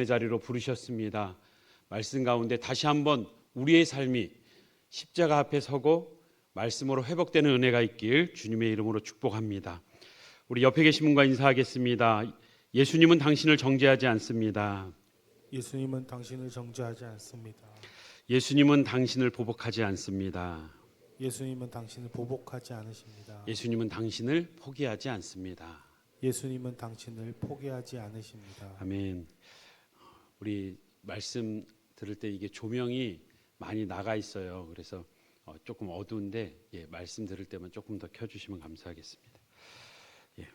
의 자리로 부르셨습니다. 말씀 가운데 다시 한번 우리의 삶이 십자가 앞에 서고 말씀으로 회복되는 은혜가 있길 주님의 이름으로 축복합니다. 우리 옆에 계신 분과 인사하겠습니다. 예수님은 당신을 정죄하지 않습니다. 예수님은 당신을 정죄하지 않습니다. 예수님은 당신을 보복하지 않습니다. 예수님은 당신을 보복하지 않으십니다. 예수님은 당신을 포기하지 않습니다. 예수님은 당신을 포기하지 않으십니다. 아멘. 우리 말씀 들을 때 이게 조명이 많이 나가 있어요. 그래서 어, 조금 어두운데 예, 말씀 들을 때만 조금 더 켜주시면 감사하겠습니다. 예.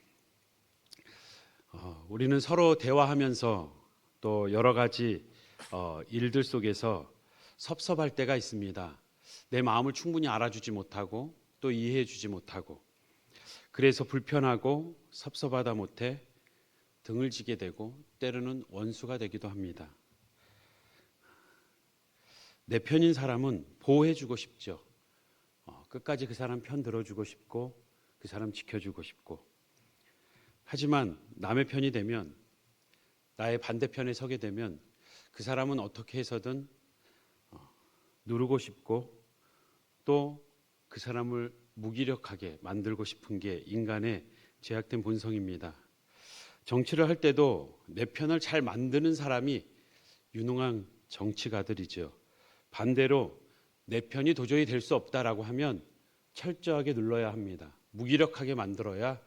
어, 우리는 서로 대화하면서 또 여러 가지 어, 일들 속에서 섭섭할 때가 있습니다. 내 마음을 충분히 알아주지 못하고 또 이해해주지 못하고 그래서 불편하고 섭섭하다 못해 등을 지게 되고 때로는 원수가 되기도 합니다. 내 편인 사람은 보호해주고 싶죠. 어, 끝까지 그 사람 편 들어주고 싶고 그 사람 지켜주고 싶고 하지만 남의 편이 되면 나의 반대편에 서게 되면 그 사람은 어떻게 해서든 어, 누르고 싶고 또 그 사람을 무기력하게 만들고 싶은 게 인간의 죄악된 본성입니다. 정치를 할 때도 내 편을 잘 만드는 사람이 유능한 정치가들이죠. 반대로 내 편이 도저히 될 수 없다라고 하면 철저하게 눌러야 합니다. 무기력하게 만들어야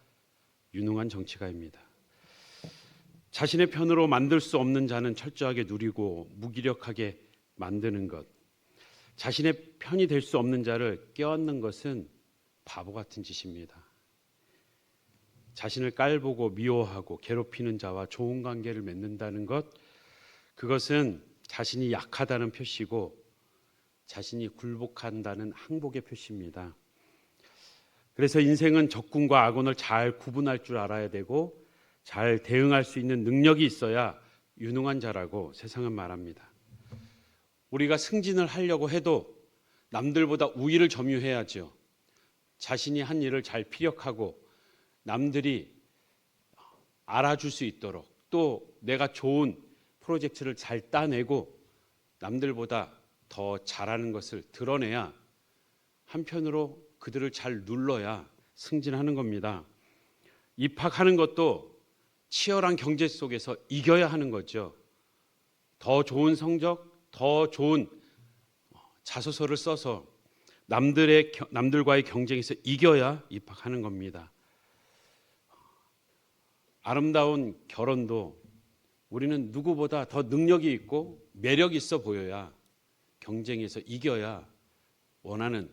유능한 정치가입니다. 자신의 편으로 만들 수 없는 자는 철저하게 누리고 무기력하게 만드는 것. 자신의 편이 될 수 없는 자를 껴안는 것은 바보 같은 짓입니다. 자신을 깔보고 미워하고 괴롭히는 자와 좋은 관계를 맺는다는 것, 그것은 자신이 약하다는 표시고 자신이 굴복한다는 항복의 표시입니다. 그래서 인생은 적군과 악원을 잘 구분할 줄 알아야 되고 잘 대응할 수 있는 능력이 있어야 유능한 자라고 세상은 말합니다. 우리가 승진을 하려고 해도 남들보다 우위를 점유해야죠. 자신이 한 일을 잘 피력하고 남들이 알아줄 수 있도록 또 내가 좋은 프로젝트를 잘 따내고 남들보다 더 잘하는 것을 드러내야 한편으로 그들을 잘 눌러야 승진하는 겁니다. 입학하는 것도 치열한 경제 속에서 이겨야 하는 거죠. 더 좋은 성적, 더 좋은 자소서를 써서 남들의 남들과의 경쟁에서 이겨야 입학하는 겁니다. 아름다운 결혼도 우리는 누구보다 더 능력이 있고 매력 있어 보여야 경쟁에서 이겨야 원하는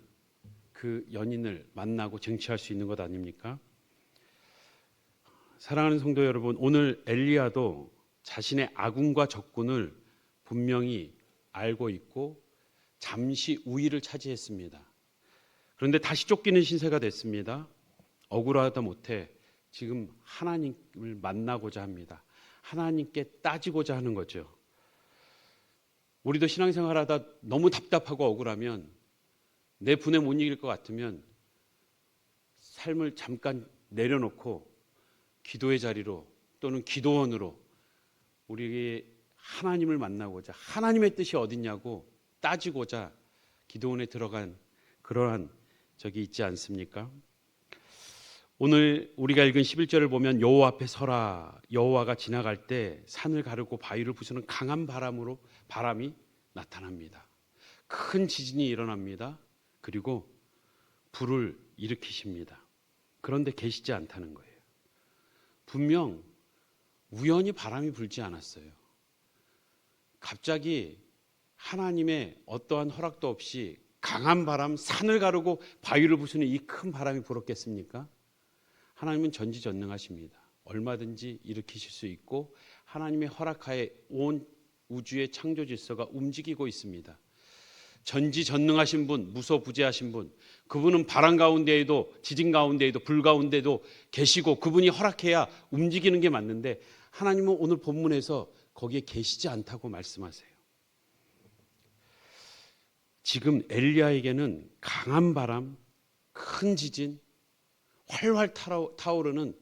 그 연인을 만나고 쟁취할 수 있는 것 아닙니까? 사랑하는 성도 여러분, 오늘 엘리야도 자신의 아군과 적군을 분명히 알고 있고 잠시 우위를 차지했습니다. 그런데 다시 쫓기는 신세가 됐습니다. 억울하다 못해 지금 하나님을 만나고자 합니다. 하나님께 따지고자 하는 거죠. 우리도 신앙생활 하다 너무 답답하고 억울하면 내 분에 못 이길 것 같으면 삶을 잠깐 내려놓고 기도의 자리로 또는 기도원으로 우리 하나님을 만나고자 하나님의 뜻이 어딨냐고 따지고자 기도원에 들어간 그러한 적이 있지 않습니까? 오늘 우리가 읽은 11절을 보면 여호와 앞에 서라 여호와가 지나갈 때 산을 가르고 바위를 부수는 강한 바람으로 바람이 나타납니다. 큰 지진이 일어납니다. 그리고 불을 일으키십니다. 그런데 계시지 않다는 거예요. 분명 우연히 바람이 불지 않았어요. 갑자기 하나님의 어떠한 허락도 없이 강한 바람, 산을 가르고 바위를 부수는 이 큰 바람이 불었겠습니까? 하나님은 전지전능하십니다. 얼마든지 일으키실 수 있고 하나님의 허락하에 온 우주의 창조 질서가 움직이고 있습니다. 전지전능하신 분, 무소부재하신 분, 그분은 바람 가운데에도 지진 가운데에도 불 가운데도 계시고 그분이 허락해야 움직이는 게 맞는데 하나님은 오늘 본문에서 거기에 계시지 않다고 말씀하세요. 지금 엘리야에게는 강한 바람, 큰 지진, 활활 타오르는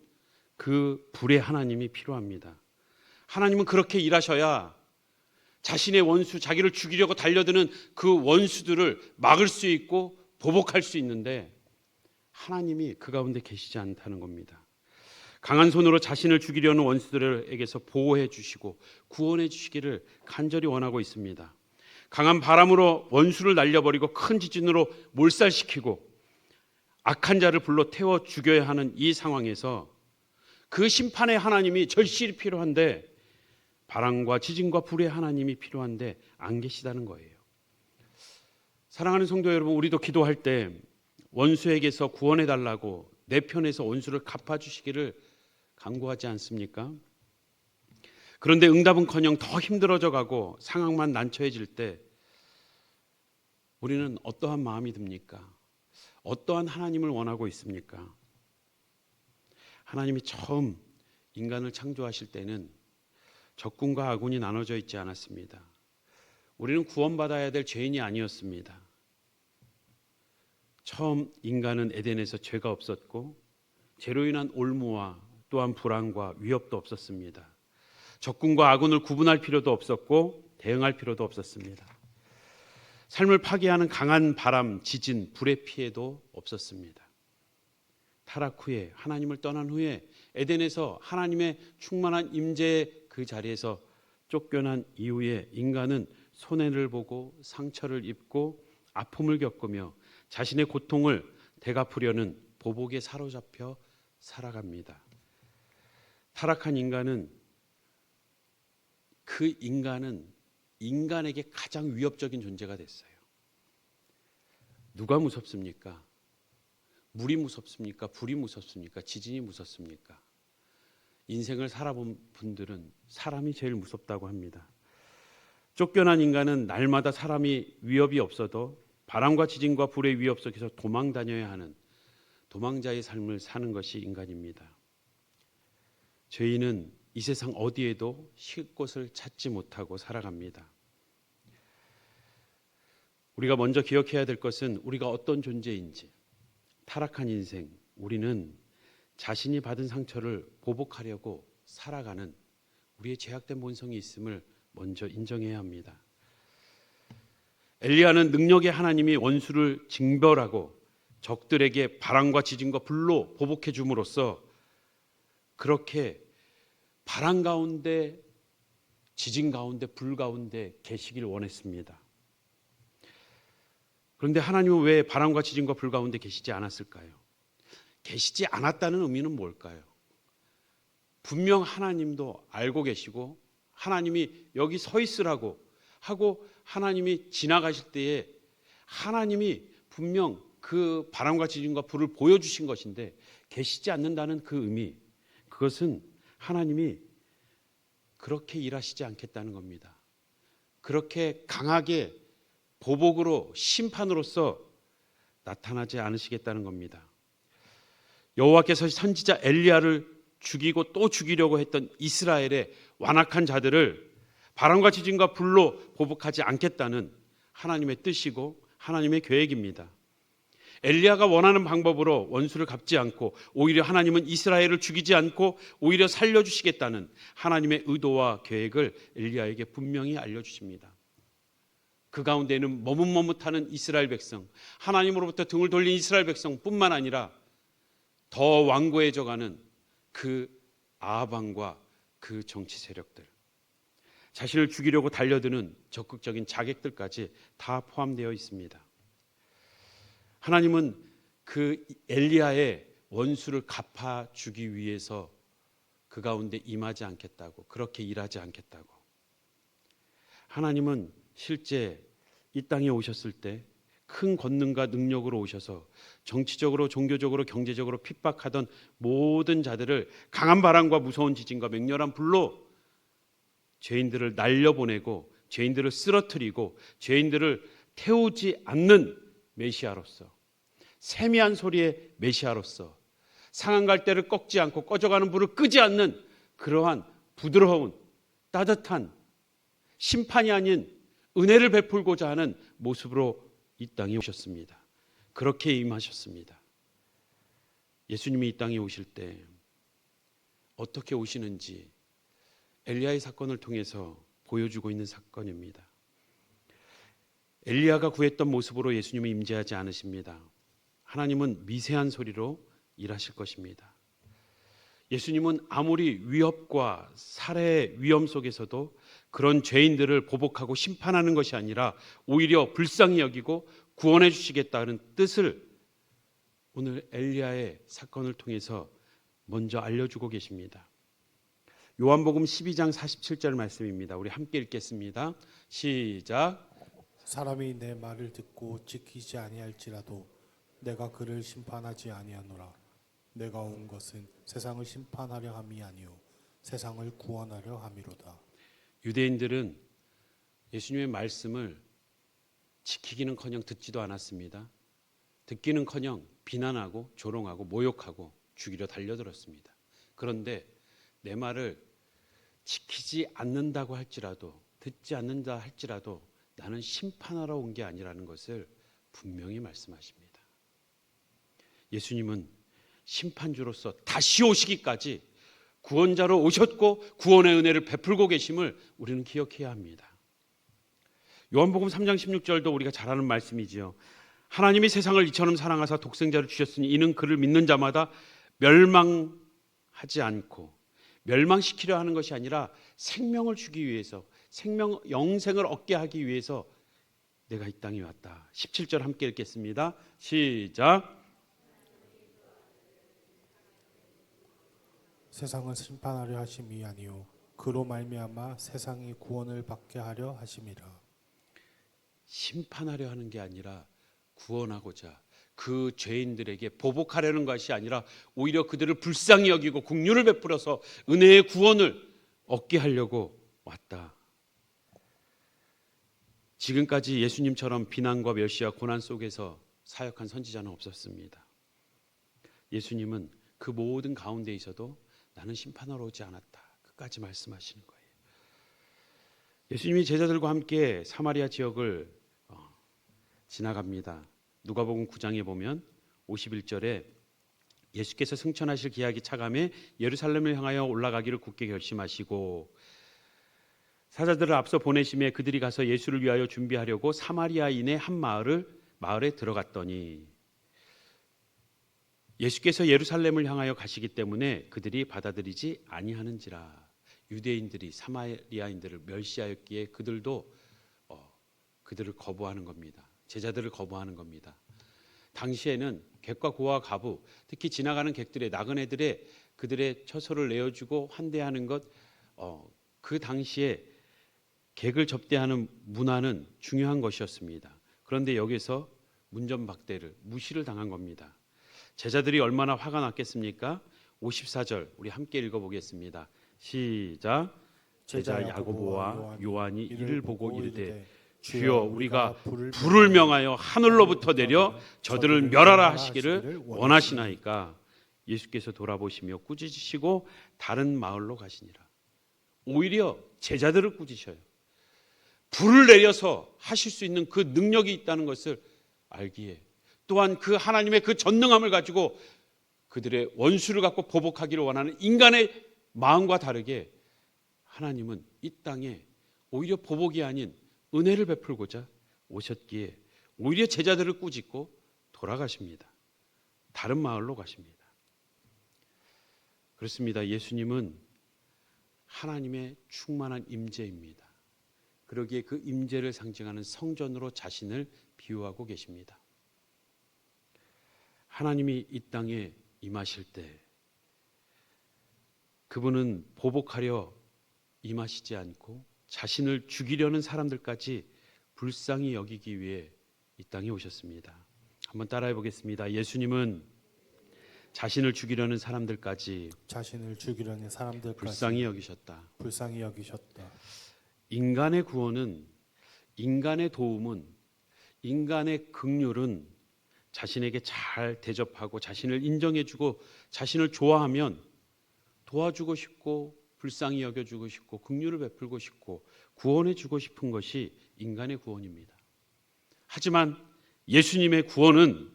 그 불의 하나님이 필요합니다. 하나님은 그렇게 일하셔야 자신의 원수, 자기를 죽이려고 달려드는 그 원수들을 막을 수 있고 보복할 수 있는데 하나님이 그 가운데 계시지 않다는 겁니다. 강한 손으로 자신을 죽이려는 원수들에게서 보호해 주시고 구원해 주시기를 간절히 원하고 있습니다. 강한 바람으로 원수를 날려버리고 큰 지진으로 몰살시키고 악한 자를 불러 태워 죽여야 하는 이 상황에서 그 심판의 하나님이 절실히 필요한데 바람과 지진과 불의 하나님이 필요한데 안 계시다는 거예요. 사랑하는 성도 여러분, 우리도 기도할 때 원수에게서 구원해 달라고 내 편에서 원수를 갚아 주시기를 간구하지 않습니까? 그런데 응답은커녕 더 힘들어져 가고 상황만 난처해질 때 우리는 어떠한 마음이 듭니까? 어떠한 하나님을 원하고 있습니까? 하나님이 처음 인간을 창조하실 때는 적군과 아군이 나눠져 있지 않았습니다. 우리는 구원받아야 될 죄인이 아니었습니다. 처음 인간은 에덴에서 죄가 없었고 죄로 인한 올무와 또한 불안과 위협도 없었습니다. 적군과 아군을 구분할 필요도 없었고 대응할 필요도 없었습니다. 삶을 파괴하는 강한 바람, 지진, 불의 피해도 없었습니다. 타락 후에 하나님을 떠난 후에 에덴에서 하나님의 충만한 임재의 그 자리에서 쫓겨난 이후에 인간은 손해를 보고 상처를 입고 아픔을 겪으며 자신의 고통을 대갚으려는 보복에 사로잡혀 살아갑니다. 타락한 인간은 그 인간은 인간에게 가장 위협적인 존재가 됐어요. 누가 무섭습니까? 물이 무섭습니까? 불이 무섭습니까? 지진이 무섭습니까? 인생을 살아본 분들은 사람이 제일 무섭다고 합니다. 쫓겨난 인간은 날마다 사람이 위협이 없어도 바람과 지진과 불의 위협 속에서 도망 다녀야 하는 도망자의 삶을 사는 것이 인간입니다. 죄인은 이 세상 어디에도 쉴 곳을 찾지 못하고 살아갑니다. 우리가 먼저 기억해야 될 것은 우리가 어떤 존재인지 타락한 인생 우리는 자신이 받은 상처를 보복하려고 살아가는 우리의 죄악된 본성이 있음을 먼저 인정해야 합니다. 엘리야는 능력의 하나님이 원수를 징벌하고 적들에게 바람과 지진과 불로 보복해 줌으로써 그렇게 바람 가운데 지진 가운데 불 가운데 계시기를 원했습니다. 그런데 하나님은 왜 바람과 지진과 불 가운데 계시지 않았을까요? 계시지 않았다는 의미는 뭘까요? 분명 하나님도 알고 계시고 하나님이 여기 서 있으라고 하고 하나님이 지나가실 때에 하나님이 분명 그 바람과 지진과 불을 보여주신 것인데 계시지 않는다는 그 의미 그것은 하나님이 그렇게 일하시지 않겠다는 겁니다. 그렇게 강하게 보복으로 심판으로서 나타나지 않으시겠다는 겁니다. 여호와께서 선지자 엘리야를 죽이고 또 죽이려고 했던 이스라엘의 완악한 자들을 바람과 지진과 불로 보복하지 않겠다는 하나님의 뜻이고 하나님의 계획입니다. 엘리야가 원하는 방법으로 원수를 갚지 않고 오히려 하나님은 이스라엘을 죽이지 않고 오히려 살려 주시겠다는 하나님의 의도와 계획을 엘리야에게 분명히 알려 주십니다. 그 가운데는 머뭇머뭇하는 이스라엘 백성, 하나님으로부터 등을 돌린 이스라엘 백성뿐만 아니라 더 완고해져 가는 그 아합왕과 그 정치 세력들, 자신을 죽이려고 달려드는 적극적인 자객들까지 다 포함되어 있습니다. 하나님은 그 엘리야의 원수를 갚아 주기 위해서 그 가운데 임하지 않겠다고 그렇게 일하지 않겠다고. 하나님은 실제 이 땅에 오셨을 때 큰 권능과 능력으로 오셔서 정치적으로 종교적으로 경제적으로 핍박하던 모든 자들을 강한 바람과 무서운 지진과 맹렬한 불로 죄인들을 날려보내고 죄인들을 쓰러뜨리고 죄인들을 태우지 않는 메시아로서 세미한 소리의 메시아로서 상한 갈대를 꺾지 않고 꺼져가는 불을 끄지 않는 그러한 부드러운 따뜻한 심판이 아닌 은혜를 베풀고자 하는 모습으로 이 땅에 오셨습니다. 그렇게 임하셨습니다. 예수님이 이 땅에 오실 때 어떻게 오시는지 엘리야의 사건을 통해서 보여주고 있는 사건입니다. 엘리야가 구했던 모습으로 예수님은 임재하지 않으십니다. 하나님은 미세한 소리로 일하실 것입니다. 예수님은 아무리 위협과 살해의 위험 속에서도 그런 죄인들을 보복하고 심판하는 것이 아니라 오히려 불쌍히 여기고 구원해 주시겠다는 뜻을 오늘 엘리야의 사건을 통해서 먼저 알려주고 계십니다. 요한복음 12장 47절 말씀입니다. 우리 함께 읽겠습니다. 시작. 사람이 내 말을 듣고 지키지 아니할지라도 내가 그를 심판하지 아니하노라. 내가 온 것은 세상을 심판하려 함이 아니요 세상을 구원하려 함이로다. 유대인들은 예수님의 말씀을 지키기는커녕 듣지도 않았습니다. 듣기는커녕 비난하고 조롱하고 모욕하고 죽이려 달려들었습니다. 그런데 내 말을 지키지 않는다고 할지라도 듣지 않는다 할지라도 나는 심판하러 온 게 아니라는 것을 분명히 말씀하십니다. 예수님은 심판주로서 다시 오시기까지 구원자로 오셨고 구원의 은혜를 베풀고 계심을 우리는 기억해야 합니다. 요한복음 3장 16절도 우리가 잘 아는 말씀이지요. 하나님이 세상을 이처럼 사랑하사 독생자를 주셨으니 이는 그를 믿는 자마다 멸망하지 않고 멸망시키려 하는 것이 아니라 생명을 주기 위해서 생명 영생을 얻게 하기 위해서 내가 이 땅에 왔다. 17절 함께 읽겠습니다. 시작. 세상을 심판하려 하심이 아니요 그로 말미암아 세상이 구원을 받게 하려 하심이라. 심판하려 하는 게 아니라 구원하고자 그 죄인들에게 보복하려는 것이 아니라 오히려 그들을 불쌍히 여기고 국류를 베풀어서 은혜의 구원을 얻게 하려고 왔다. 지금까지 예수님처럼 비난과 멸시와 고난 속에서 사역한 선지자는 없었습니다. 예수님은 그 모든 가운데 있어도 나는 심판하러 오지 않았다. 끝까지 말씀하시는 거예요. 예수님이 제자들과 함께 사마리아 지역을 어, 지나갑니다. 누가복음 9장에 보면 51절에 예수께서 승천하실 기약이 차감해 예루살렘을 향하여 올라가기를 굳게 결심하시고 사자들을 앞서 보내심에 그들이 가서 예수를 위하여 준비하려고 사마리아인의 한 마을을 마을에 들어갔더니 예수께서 예루살렘을 향하여 가시기 때문에 그들이 받아들이지 아니하는지라 유대인들이 사마리아인들을 멸시하였기에 그들도 어, 그들을 거부하는 겁니다. 제자들을 거부하는 겁니다. 당시에는 객과 고와 가부, 특히 지나가는 객들의 나그네들의 그들의 처소를 내어주고 환대하는 것, 어, 그 당시에 객을 접대하는 문화는 중요한 것이었습니다. 그런데 여기서 문전박대를 무시를 당한 겁니다. 제자들이 얼마나 화가 났겠습니까? 54절 우리 함께 읽어 보겠습니다. 시작. 제자 야고보와 요한이 이를 보고 이르되 주여 우리가 불을 명하여 하늘로부터 내려 저들을 멸하라 하시기를 원하시나이까 예수께서 돌아보시며 꾸짖으시고 다른 마을로 가시니라. 오히려 제자들을 꾸짖어요. 불을 내려서 하실 수 있는 그 능력이 있다는 것을 알기에 또한 그 하나님의 그 전능함을 가지고 그들의 원수를 갖고 보복하기를 원하는 인간의 마음과 다르게 하나님은 이 땅에 오히려 보복이 아닌 은혜를 베풀고자 오셨기에 오히려 제자들을 꾸짖고 돌아가십니다. 다른 마을로 가십니다. 그렇습니다. 예수님은 하나님의 충만한 임재입니다. 그러기에 그 임재를 상징하는 성전으로 자신을 비유하고 계십니다. 하나님이 이 땅에 임하실 때 그분은 보복하려 임하시지 않고 자신을 죽이려는 사람들까지 불쌍히 여기기 위해 이 땅에 오셨습니다. 한번 따라해 보겠습니다. 예수님은 자신을 죽이려는 사람들까지 자신을 죽이려는 사람들까지 불쌍히 여기셨다. 불쌍히 여기셨다. 인간의 구원은 인간의 도움은 인간의 긍휼은 자신에게 잘 대접하고 자신을 인정해주고 자신을 좋아하면 도와주고 싶고 불쌍히 여겨주고 싶고 긍휼을 베풀고 싶고 구원해주고 싶은 것이 인간의 구원입니다. 하지만 예수님의 구원은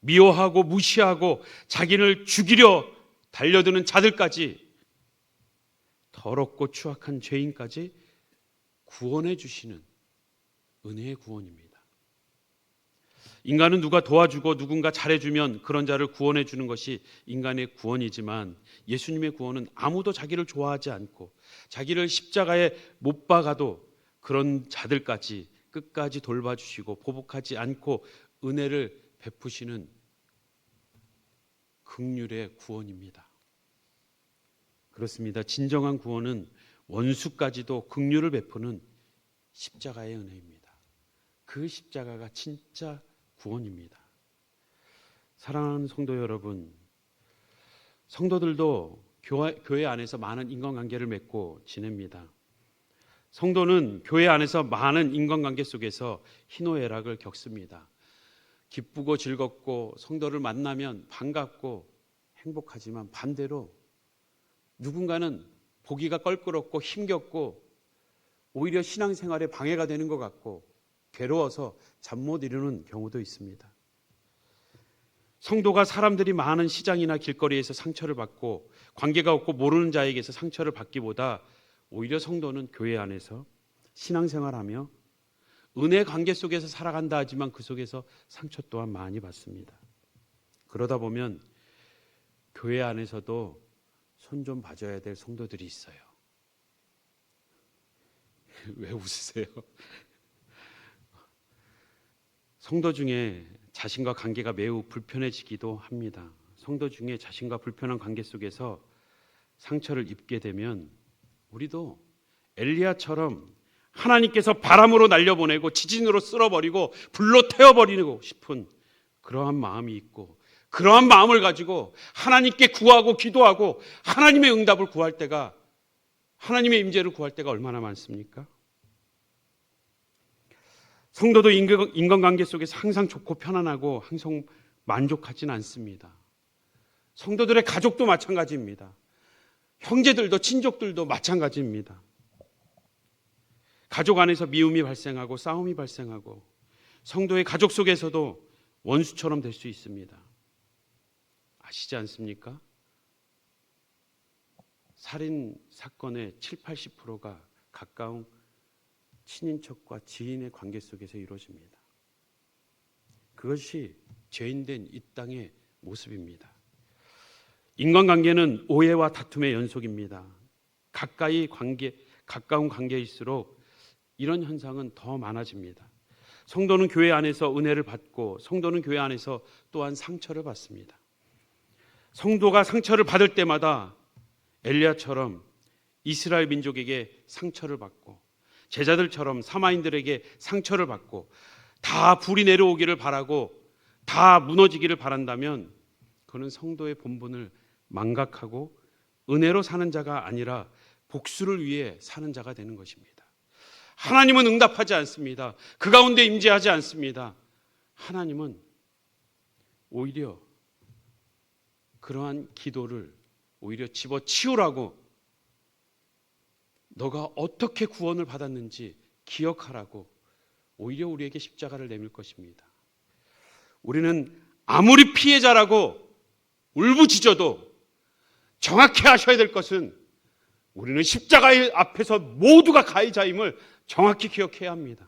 미워하고 무시하고 자기를 죽이려 달려드는 자들까지 더럽고 추악한 죄인까지 구원해 주시는 은혜의 구원입니다. 인간은 누가 도와주고 누군가 잘해주면 그런 자를 구원해 주는 것이 인간의 구원이지만 예수님의 구원은 아무도 자기를 좋아하지 않고 자기를 십자가에 못 박아도 그런 자들까지 끝까지 돌봐주시고 보복하지 않고 은혜를 베푸시는 극률의 구원입니다. 그렇습니다. 진정한 구원은 원수까지도 극률을 베푸는 십자가의 은혜입니다. 그 십자가가 진짜 구원입니다. 사랑하는 성도 여러분, 성도들도 교회 안에서 많은 인간관계를 맺고 지냅니다. 성도는 교회 안에서 많은 인간관계 속에서 희노애락을 겪습니다. 기쁘고 즐겁고 성도를 만나면 반갑고 행복하지만 반대로 누군가는 보기가 껄끄럽고 힘겹고 오히려 신앙생활에 방해가 되는 것 같고 괴로워서 잠 못 이루는 경우도 있습니다. 성도가 사람들이 많은 시장이나 길거리에서 상처를 받고 관계가 없고 모르는 자에게서 상처를 받기보다 오히려 성도는 교회 안에서 신앙생활하며 은혜 관계 속에서 살아간다 하지만 그 속에서 상처 또한 많이 받습니다. 그러다 보면 교회 안에서도 손 좀 봐줘야 될 성도들이 있어요. 왜 웃으세요? 성도 중에 자신과 관계가 매우 불편해지기도 합니다. 성도 중에 자신과 불편한 관계 속에서 상처를 입게 되면 우리도 엘리야처럼 하나님께서 바람으로 날려보내고 지진으로 쓸어버리고 불로 태워버리고 싶은 그러한 마음이 있고 그러한 마음을 가지고 하나님께 구하고 기도하고 하나님의 응답을 구할 때가 하나님의 임재를 구할 때가 얼마나 많습니까? 성도도 인간- 인간 관계 속에서 항상 좋고 편안하고 항상 만족하진 않습니다. 성도들의 가족도 마찬가지입니다. 형제들도 친족들도 마찬가지입니다. 가족 안에서 미움이 발생하고 싸움이 발생하고 성도의 가족 속에서도 원수처럼 될 수 있습니다. 아시지 않습니까? 살인 사건의 7, 80%가 가까운 친인척과 지인의 관계 속에서 이루어집니다. 그것이 죄인된 이 땅의 모습입니다. 인간관계는 오해와 다툼의 연속입니다. 가까이 관계, 가까운 관계일수록 이런 현상은 더 많아집니다. 성도는 교회 안에서 은혜를 받고 성도는 교회 안에서 또한 상처를 받습니다. 성도가 상처를 받을 때마다 엘리야처럼 이스라엘 민족에게 상처를 받고 제자들처럼 사마인들에게 상처를 받고 다 불이 내려오기를 바라고 다 무너지기를 바란다면 그는 성도의 본분을 망각하고 은혜로 사는 자가 아니라 복수를 위해 사는 자가 되는 것입니다. 하나님은 응답하지 않습니다. 그 가운데 임재하지 않습니다. 하나님은 오히려 그러한 기도를 오히려 집어치우라고 너가 어떻게 구원을 받았는지 기억하라고 오히려 우리에게 십자가를 내밀 것입니다. 우리는 아무리 피해자라고 울부짖어도 정확히 하셔야 될 것은 우리는 십자가 앞에서 모두가 가해자임을 정확히 기억해야 합니다.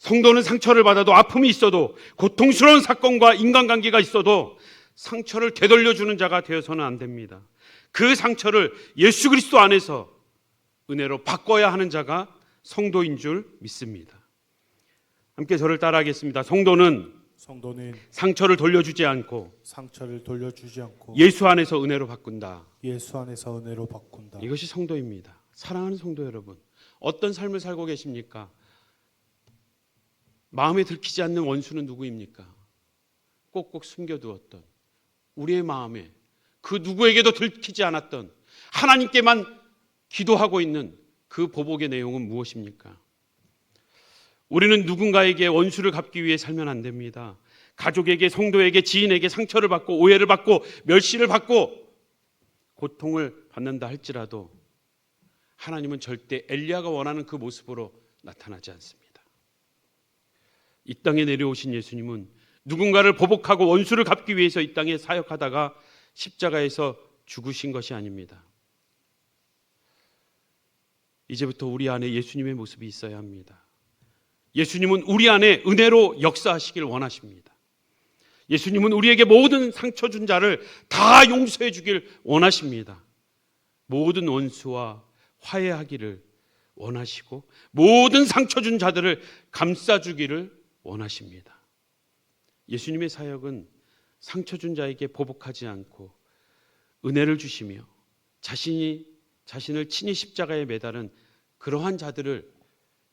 성도는 상처를 받아도 아픔이 있어도 고통스러운 사건과 인간관계가 있어도 상처를 되돌려 주는 자가 되어서는 안 됩니다. 그 상처를 예수 그리스도 안에서 은혜로 바꿔야 하는 자가 성도인 줄 믿습니다. 함께 저를 따라하겠습니다. 성도는 성도는 상처를 돌려주지 않고 상처를 돌려주지 않고 예수 안에서 은혜로 바꾼다. 예수 안에서 은혜로 바꾼다. 이것이 성도입니다. 사랑하는 성도 여러분, 어떤 삶을 살고 계십니까? 마음에 들키지 않는 원수는 누구입니까? 꼭꼭 숨겨두었던 우리의 마음에 그 누구에게도 들키지 않았던 하나님께만 기도하고 있는 그 보복의 내용은 무엇입니까? 우리는 누군가에게 원수를 갚기 위해 살면 안 됩니다. 가족에게, 성도에게, 지인에게 상처를 받고 오해를 받고 멸시를 받고 고통을 받는다 할지라도 하나님은 절대 엘리야가 원하는 그 모습으로 나타나지 않습니다. 이 땅에 내려오신 예수님은 누군가를 보복하고 원수를 갚기 위해서 이 땅에 사역하다가 십자가에서 죽으신 것이 아닙니다. 이제부터 우리 안에 예수님의 모습이 있어야 합니다. 예수님은 우리 안에 은혜로 역사하시길 원하십니다. 예수님은 우리에게 모든 상처 준 자를 다 용서해 주길 원하십니다. 모든 원수와 화해하기를 원하시고 모든 상처 준 자들을 감싸 주기를 원하십니다. 예수님의 사역은 상처 준 자에게 보복하지 않고 은혜를 주시며 자신이 자신을 친히 십자가에 매달은 그러한 자들을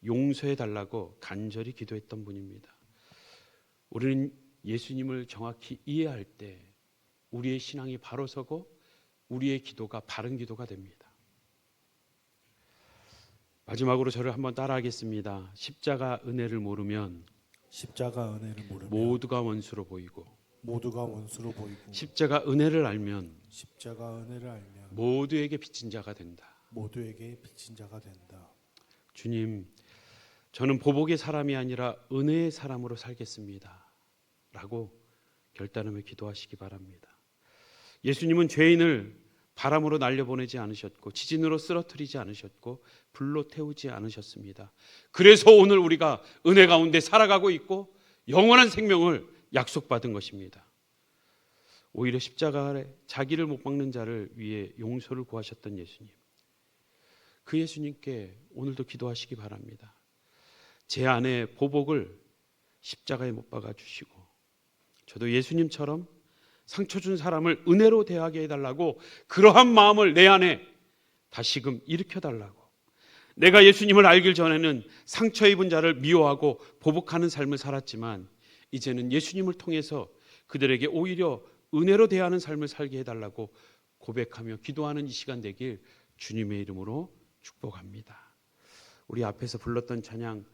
용서해 달라고 간절히 기도했던 분입니다. 우리는 예수님을 정확히 이해할 때 우리의 신앙이 바로 서고 우리의 기도가 바른 기도가 됩니다. 마지막으로 저를 한번 따라하겠습니다. 십자가 은혜를 모르면 십자가 은혜를 모르면 모두가 원수로 보이고 모두가 원수로 보이고 십자가 은혜를 알면 십자가 은혜를 알면 모두에게 빚진 자가 된다. 모두에게 빚진 자가 된다. 주님, 저는 보복의 사람이 아니라 은혜의 사람으로 살겠습니다. 라고 결단하며 기도하시기 바랍니다. 예수님은 죄인을 바람으로 날려보내지 않으셨고 지진으로 쓰러뜨리지 않으셨고 불로 태우지 않으셨습니다. 그래서 오늘 우리가 은혜 가운데 살아가고 있고 영원한 생명을 약속받은 것입니다. 오히려 십자가 아래 자기를 못 박는 자를 위해 용서를 구하셨던 예수님. 그 예수님께 오늘도 기도하시기 바랍니다. 제 안에 보복을 십자가에 못 박아 주시고 저도 예수님처럼 상처 준 사람을 은혜로 대하게 해달라고 그러한 마음을 내 안에 다시금 일으켜 달라고 내가 예수님을 알길 전에는 상처 입은 자를 미워하고 보복하는 삶을 살았지만 이제는 예수님을 통해서 그들에게 오히려 은혜로 대하는 삶을 살게 해달라고 고백하며 기도하는 이 시간 되길 주님의 이름으로 축복합니다. 우리 앞에서 불렀던 찬양